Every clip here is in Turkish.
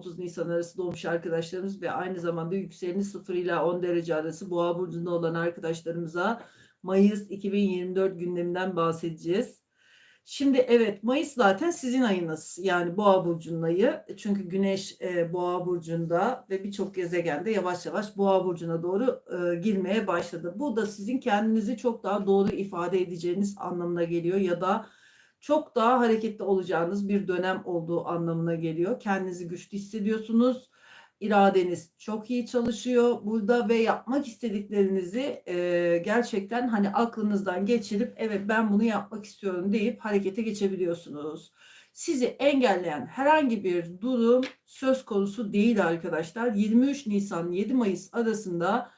30 Nisan arası doğmuş arkadaşlarımız ve aynı zamanda yükseleni 0 ile 10 derece arası Boğa burcunda olan arkadaşlarımıza Mayıs 2024 gündeminden bahsedeceğiz. Şimdi evet Mayıs zaten sizin ayınız yani Boğa burcunun ayı. Çünkü Güneş e, Boğa burcunda ve birçok gezegen de yavaş yavaş Boğa burcuna doğru e, girmeye başladı. Bu da sizin kendinizi çok daha doğru ifade edeceğiniz anlamına geliyor ya da çok daha hareketli olacağınız bir dönem olduğu anlamına geliyor. Kendinizi güçlü hissediyorsunuz. İradeniz çok iyi çalışıyor burada ve yapmak istediklerinizi e, gerçekten hani aklınızdan geçirip evet ben bunu yapmak istiyorum deyip harekete geçebiliyorsunuz. Sizi engelleyen herhangi bir durum söz konusu değil arkadaşlar. 23 Nisan 7 Mayıs arasında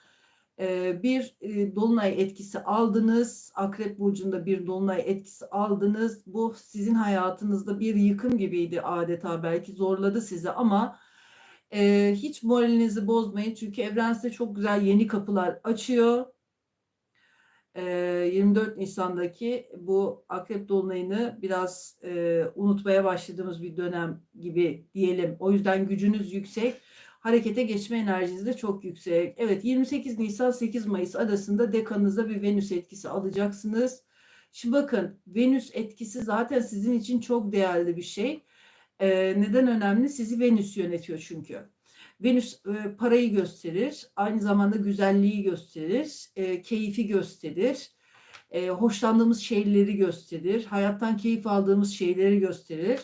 bir e, dolunay etkisi aldınız. Akrep burcunda bir dolunay etkisi aldınız. Bu sizin hayatınızda bir yıkım gibiydi adeta belki zorladı sizi ama e, hiç moralinizi bozmayın çünkü evren size çok güzel yeni kapılar açıyor. E, 24 Nisan'daki bu Akrep Dolunay'ını biraz e, unutmaya başladığımız bir dönem gibi diyelim. O yüzden gücünüz yüksek harekete geçme enerjiniz de çok yüksek. Evet 28 Nisan 8 Mayıs arasında dekanınızda bir Venüs etkisi alacaksınız. Şimdi bakın Venüs etkisi zaten sizin için çok değerli bir şey. Ee, neden önemli? Sizi Venüs yönetiyor çünkü. Venüs e, parayı gösterir, aynı zamanda güzelliği gösterir, e, keyfi gösterir, e, hoşlandığımız şeyleri gösterir, hayattan keyif aldığımız şeyleri gösterir.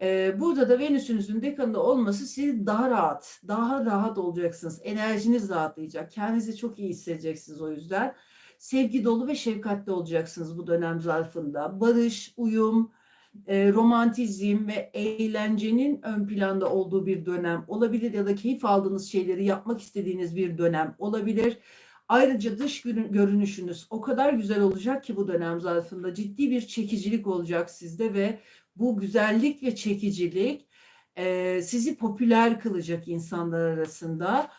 Ee, burada da Venüs'ünüzün dekanında olması sizi daha rahat, daha rahat olacaksınız. Enerjiniz rahatlayacak. Kendinizi çok iyi hissedeceksiniz o yüzden. Sevgi dolu ve şefkatli olacaksınız bu dönem zarfında. Barış, uyum, e, romantizm ve eğlencenin ön planda olduğu bir dönem olabilir ya da keyif aldığınız şeyleri yapmak istediğiniz bir dönem olabilir. Ayrıca dış görünüşünüz o kadar güzel olacak ki bu dönem zarfında ciddi bir çekicilik olacak sizde ve bu güzellik ve çekicilik e, sizi popüler kılacak insanlar arasında.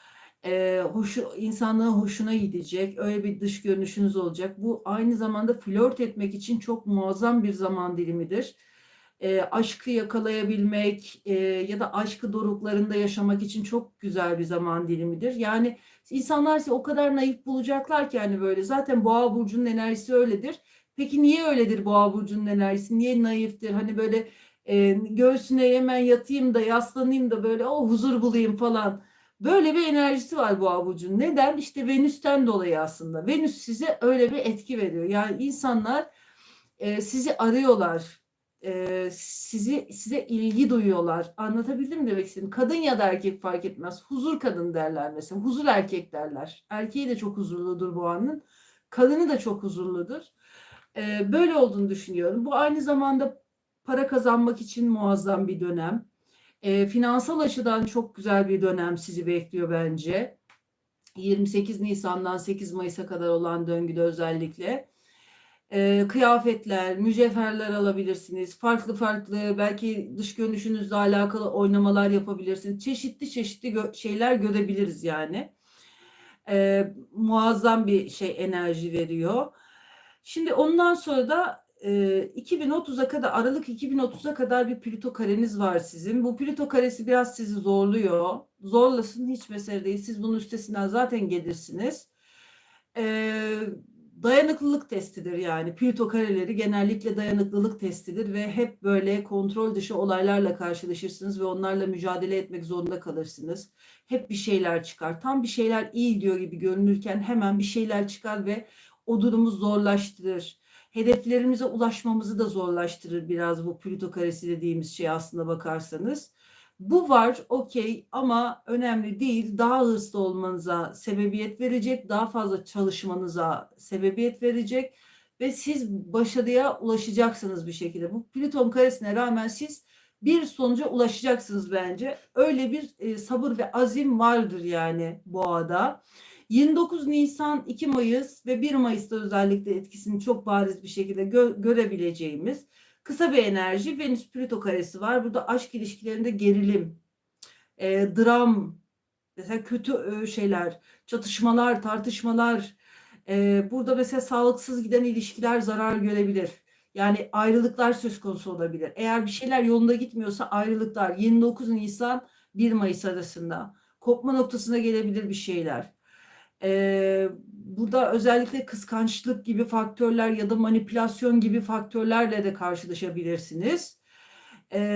E, hoşu, insanlığın hoşuna gidecek. Öyle bir dış görünüşünüz olacak. Bu aynı zamanda flört etmek için çok muazzam bir zaman dilimidir. E, aşkı yakalayabilmek e, ya da aşkı doruklarında yaşamak için çok güzel bir zaman dilimidir. Yani insanlar sizi o kadar naif bulacaklar ki yani böyle zaten boğa burcunun enerjisi öyledir Peki niye öyledir boğa burcunun enerjisi? Niye naiftir? Hani böyle e, göğsüne hemen yatayım da yaslanayım da böyle o huzur bulayım falan. Böyle bir enerjisi var boğa burcunun. Neden? İşte Venüs'ten dolayı aslında. Venüs size öyle bir etki veriyor. Yani insanlar e, sizi arıyorlar. E, sizi size ilgi duyuyorlar. Anlatabildim mi demek istedim? Kadın ya da erkek fark etmez. Huzur kadın derler mesela. Huzur erkek derler. Erkeği de çok huzurludur boğanın. Kadını da çok huzurludur böyle olduğunu düşünüyorum. Bu aynı zamanda para kazanmak için muazzam bir dönem. finansal açıdan çok güzel bir dönem sizi bekliyor bence. 28 Nisan'dan 8 Mayıs'a kadar olan döngüde özellikle. Kıyafetler, mücevherler alabilirsiniz. Farklı farklı belki dış görünüşünüzle alakalı oynamalar yapabilirsiniz. Çeşitli çeşitli gö- şeyler görebiliriz yani. E, muazzam bir şey enerji veriyor. Şimdi ondan sonra da e, 2030'a kadar Aralık 2030'a kadar bir Plüto kareniz var sizin. Bu Plüto karesi biraz sizi zorluyor. Zorlasın hiç mesele değil. Siz bunun üstesinden zaten gelirsiniz. E, dayanıklılık testidir yani. Plüto kareleri genellikle dayanıklılık testidir ve hep böyle kontrol dışı olaylarla karşılaşırsınız ve onlarla mücadele etmek zorunda kalırsınız. Hep bir şeyler çıkar. Tam bir şeyler iyi gidiyor gibi görünürken hemen bir şeyler çıkar ve o durumu zorlaştırır. Hedeflerimize ulaşmamızı da zorlaştırır biraz bu Plüto karesi dediğimiz şey aslında bakarsanız. Bu var okey ama önemli değil. Daha hırslı olmanıza sebebiyet verecek, daha fazla çalışmanıza sebebiyet verecek ve siz başarıya ulaşacaksınız bir şekilde. Bu Plüton karesine rağmen siz bir sonuca ulaşacaksınız bence. Öyle bir e, sabır ve azim vardır yani boğada. 29 Nisan, 2 Mayıs ve 1 Mayıs'ta özellikle etkisini çok bariz bir şekilde gö- görebileceğimiz kısa bir enerji Venüs Plüto karesi var. Burada aşk ilişkilerinde gerilim, e, dram, mesela kötü e, şeyler, çatışmalar, tartışmalar. E, burada mesela sağlıksız giden ilişkiler zarar görebilir. Yani ayrılıklar söz konusu olabilir. Eğer bir şeyler yolunda gitmiyorsa ayrılıklar 29 Nisan 1 Mayıs arasında. Kopma noktasına gelebilir bir şeyler. Burada özellikle kıskançlık gibi faktörler ya da manipülasyon gibi faktörlerle de karşılaşabilirsiniz.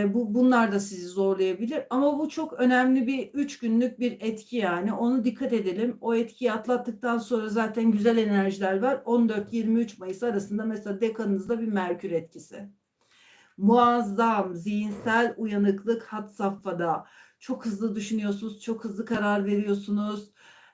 Bu bunlar da sizi zorlayabilir ama bu çok önemli bir üç günlük bir etki yani onu dikkat edelim. O etkiyi atlattıktan sonra zaten güzel enerjiler var. 14-23 Mayıs arasında mesela dekanınızda bir Merkür etkisi. Muazzam zihinsel uyanıklık hat safhada. Çok hızlı düşünüyorsunuz, çok hızlı karar veriyorsunuz.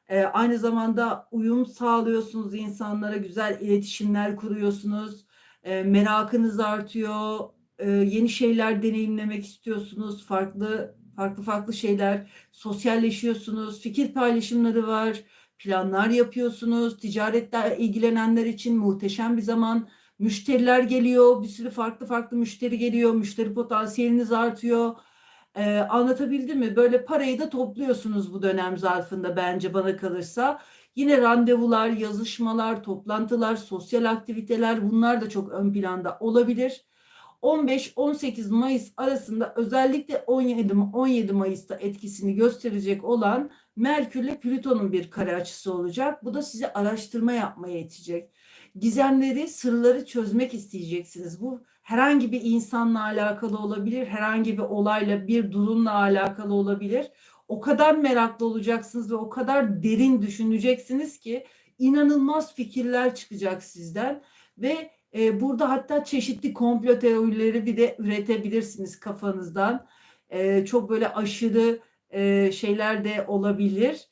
Ee, aynı zamanda uyum sağlıyorsunuz insanlara, güzel iletişimler kuruyorsunuz. Ee, merakınız artıyor, ee, yeni şeyler deneyimlemek istiyorsunuz, farklı farklı farklı şeyler, sosyalleşiyorsunuz, fikir paylaşımları var, planlar yapıyorsunuz, ticaretle ilgilenenler için muhteşem bir zaman. Müşteriler geliyor, bir sürü farklı farklı müşteri geliyor, müşteri potansiyeliniz artıyor. Ee, anlatabildim mi? Böyle parayı da topluyorsunuz bu dönem zarfında bence bana kalırsa. Yine randevular, yazışmalar, toplantılar, sosyal aktiviteler bunlar da çok ön planda olabilir. 15-18 Mayıs arasında özellikle 17 17 Mayıs'ta etkisini gösterecek olan Merkür ile Plüton'un bir kare açısı olacak. Bu da sizi araştırma yapmaya itecek. Gizemleri, sırları çözmek isteyeceksiniz. Bu herhangi bir insanla alakalı olabilir, herhangi bir olayla, bir durumla alakalı olabilir. O kadar meraklı olacaksınız ve o kadar derin düşüneceksiniz ki inanılmaz fikirler çıkacak sizden ve e, burada hatta çeşitli komplo teorileri bir de üretebilirsiniz kafanızdan. E, çok böyle aşırı e, şeyler de olabilir.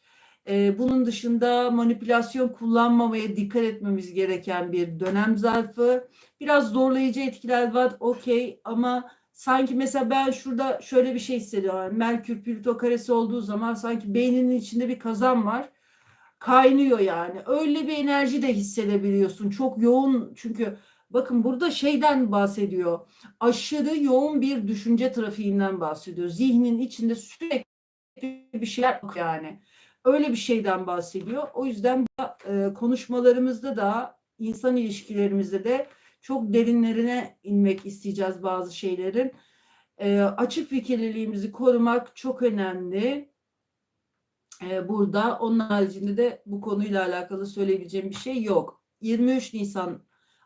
E, bunun dışında manipülasyon kullanmamaya dikkat etmemiz gereken bir dönem zarfı. Biraz zorlayıcı etkiler var okey ama sanki mesela ben şurada şöyle bir şey hissediyorum. Merkür Plüto karesi olduğu zaman sanki beyninin içinde bir kazan var. Kaynıyor yani. Öyle bir enerji de hissedebiliyorsun. Çok yoğun çünkü bakın burada şeyden bahsediyor. Aşırı yoğun bir düşünce trafiğinden bahsediyor. Zihnin içinde sürekli bir şeyler yani. Öyle bir şeyden bahsediyor. O yüzden e, konuşmalarımızda da insan ilişkilerimizde de çok derinlerine inmek isteyeceğiz bazı şeylerin. E, açık fikirliliğimizi korumak çok önemli. E, burada onun haricinde de bu konuyla alakalı söyleyebileceğim bir şey yok. 23 Nisan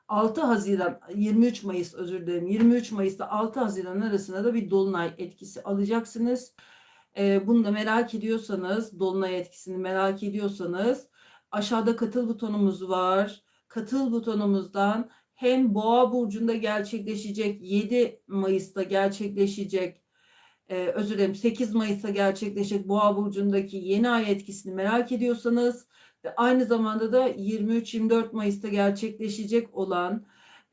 6 Haziran 23 Mayıs özür dilerim 23 Mayıs'ta 6 Haziran arasında da bir dolunay etkisi alacaksınız. E, bunu da merak ediyorsanız dolunay etkisini merak ediyorsanız aşağıda katıl butonumuz var. Katıl butonumuzdan hem Boğa burcunda gerçekleşecek 7 Mayıs'ta gerçekleşecek e, özür dilerim 8 Mayıs'ta gerçekleşecek Boğa burcundaki yeni ay etkisini merak ediyorsanız ve aynı zamanda da 23-24 Mayıs'ta gerçekleşecek olan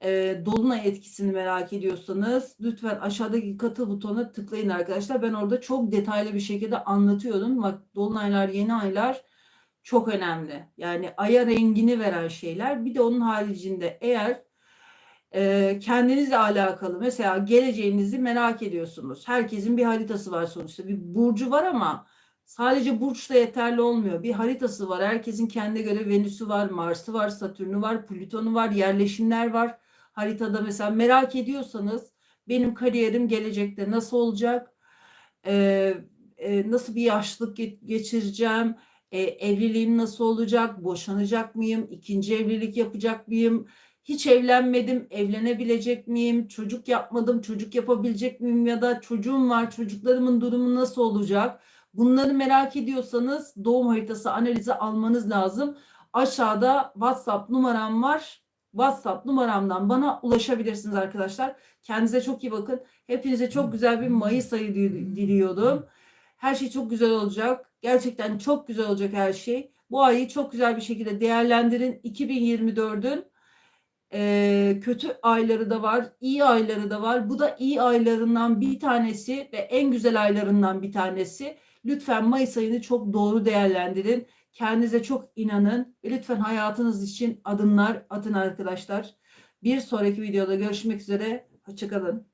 e, dolunay etkisini merak ediyorsanız lütfen aşağıdaki katıl butonuna tıklayın arkadaşlar. Ben orada çok detaylı bir şekilde anlatıyorum. Bak dolunaylar, yeni aylar çok önemli. Yani aya rengini veren şeyler. Bir de onun haricinde eğer e, kendinizle alakalı mesela geleceğinizi merak ediyorsunuz. Herkesin bir haritası var sonuçta. Bir burcu var ama sadece burçla yeterli olmuyor. Bir haritası var. Herkesin kendine göre Venüs'ü var, Mars'ı var, Satürn'ü var, Plüton'u var, yerleşimler var. Haritada mesela merak ediyorsanız benim kariyerim gelecekte nasıl olacak? Ee, e, nasıl bir yaşlılık geçireceğim? E, evliliğim nasıl olacak? Boşanacak mıyım? İkinci evlilik yapacak mıyım? Hiç evlenmedim, evlenebilecek miyim? Çocuk yapmadım, çocuk yapabilecek miyim? Ya da çocuğum var, çocuklarımın durumu nasıl olacak? Bunları merak ediyorsanız doğum haritası analizi almanız lazım. Aşağıda WhatsApp numaram var. WhatsApp numaramdan bana ulaşabilirsiniz arkadaşlar. Kendinize çok iyi bakın. Hepinize çok güzel bir Mayıs ayı diliyordum. Her şey çok güzel olacak. Gerçekten çok güzel olacak her şey. Bu ayı çok güzel bir şekilde değerlendirin. 2024'ün e, kötü ayları da var, iyi ayları da var. Bu da iyi aylarından bir tanesi ve en güzel aylarından bir tanesi. Lütfen Mayıs ayını çok doğru değerlendirin. Kendinize çok inanın lütfen hayatınız için adımlar atın arkadaşlar. Bir sonraki videoda görüşmek üzere. Hoşçakalın.